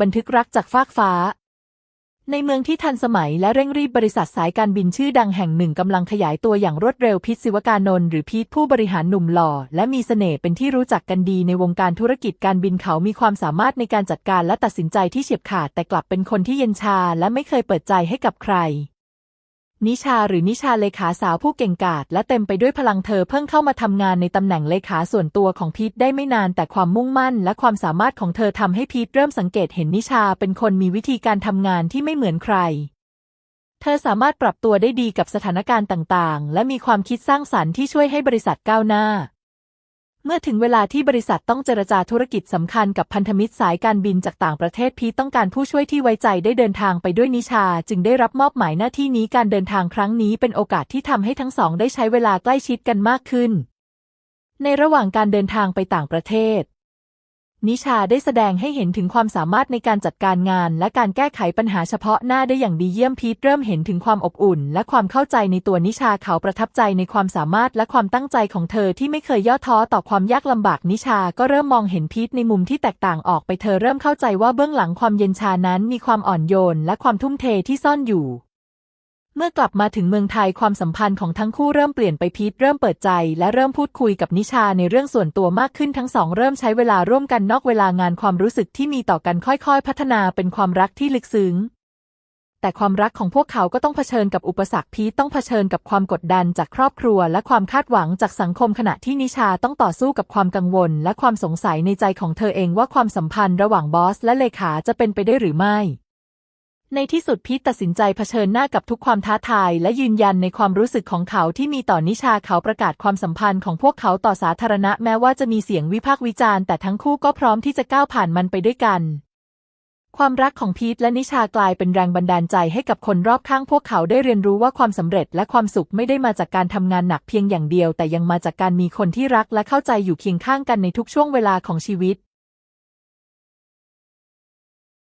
บันทึกรักจากฟากฟ้า ในเมืองที่ทันสมัยและเร่งรีบบริษัทสายการบินชื่อดังแห่งหนึ่งกำลังขยายตัวอย่างรวดเร็วพิษศิวกานนท์หรือพีทผู้บริหารหนุ่มหล่อ และมีเสน่ห์เป็นที่รู้จักกันดีในวงการธุรกิจการบินเขามีความสามารถในการจัดการและตัดสินใจที่เฉียบขาดแต่กลับเป็นคนที่เย็นชา และไม่เคยเปิดใจให้กับใคร นิชาหรือนิชาเลขาสาวผู้เก่งกาจและเต็มไปด้วยพลังเธอเพิ่งเข้ามาทำงานในตำแหน่งเลขาส่วนตัวของพีทได้ไม่นานแต่ความมุ่งมั่น และความสามารถของเธอทำให้พีทเริ่มสังเกตเห็นนิชาเป็นคนมีวิธีการทำงานที่ไม่เหมือนใคร เธอสามารถปรับตัวได้ดีกับสถานการณ์ต่างๆ และมีความคิดสร้างสรรค์ที่ช่วยให้บริษัทก้าวหน้า เมื่อถึงเวลาที่บริษัทต้องเจรจาธุรกิจสำคัญกับพันธมิตรสายการบินจากต่างประเทศพีทต้องการผู้ช่วยที่ไว้ใจได้เดินทางไปด้วยนิชา จึงได้รับมอบหมายหน้าที่นี้การเดินทางครั้งนี้เป็นโอกาสที่ทำให้ทั้งสองได้ใช้เวลาใกล้ชิดกันมากขึ้น ในระหว่างการเดินทางไปต่างประเทศ นิชาได้แสดงให้เห็นถึงความสามารถในการจัดการงาน และการแก้ไขปัญหาเฉพาะหน้าได้อย่างดีเยี่ยมพีทเริ่มเห็นถึงความอบอุ่น และความเข้าใจในตัวนิชาเขาประทับใจในความสามารถและความตั้งใจของเธอที่ไม่เคยย่อท้อต่อความยากลำบากนิชาก็เริ่มมองเห็นพีทในมุมที่แตกต่างออกไปเธอเริ่มเข้าใจว่าเบื้องหลังความเย็นชานั้นมีความอ่อนโยน และความทุ่มเทที่ซ่อนอยู่ เมื่อกลับมาถึงเมืองไทยความสัมพันธ์ของทั้งคู่เริ่มเปลี่ยนไปพีทเริ่มเปิดใจและเริ่มพูดคุยกับนิชาในเรื่องส่วนตัวมากขึ้นทั้งสองเริ่มใช้เวลาร่วมกันนอกเวลางานความรู้สึกที่มีต่อกันค่อยๆ พัฒนาเป็นความรักที่ลึกซึ้งแต่ความรักของพวกเขาก็ต้องเผชิญกับอุปสรรคพีทต้องเผชิญกับความกดดันจากครอบครัว และความคาดหวังจากสังคมขณะที่นิชาต้องต่อสู้กับความกังวล และความสงสัยในใจของเธอเองว่าความสัมพันธ์ระหว่างบอสและเลขาจะเป็นไปได้หรือไม่ ในที่สุดพีทตัดสินใจเผชิญหน้ากับทุกความท้าทาย และยืนยันในความรู้สึกของเขาที่มีต่อนิชาเขาประกาศความสัมพันธ์ของพวกเขาต่อสาธารณะแม้ว่าจะมีเสียงวิพากษ์วิจารณ์แต่ทั้งคู่ก็พร้อมที่จะก้าวผ่านมันไปด้วยกัน ความรักของพีทและนิชากลายเป็นแรงบันดาลใจให้กับคนรอบข้างพวกเขาได้เรียนรู้ว่าความสำเร็จและความสุขไม่ได้มาจากการทำงานหนักเพียงอย่างเดียว แต่ยังมาจากการมีคนที่รักและเข้าใจอยู่เคียงข้างกันในทุกช่วงเวลาของชีวิต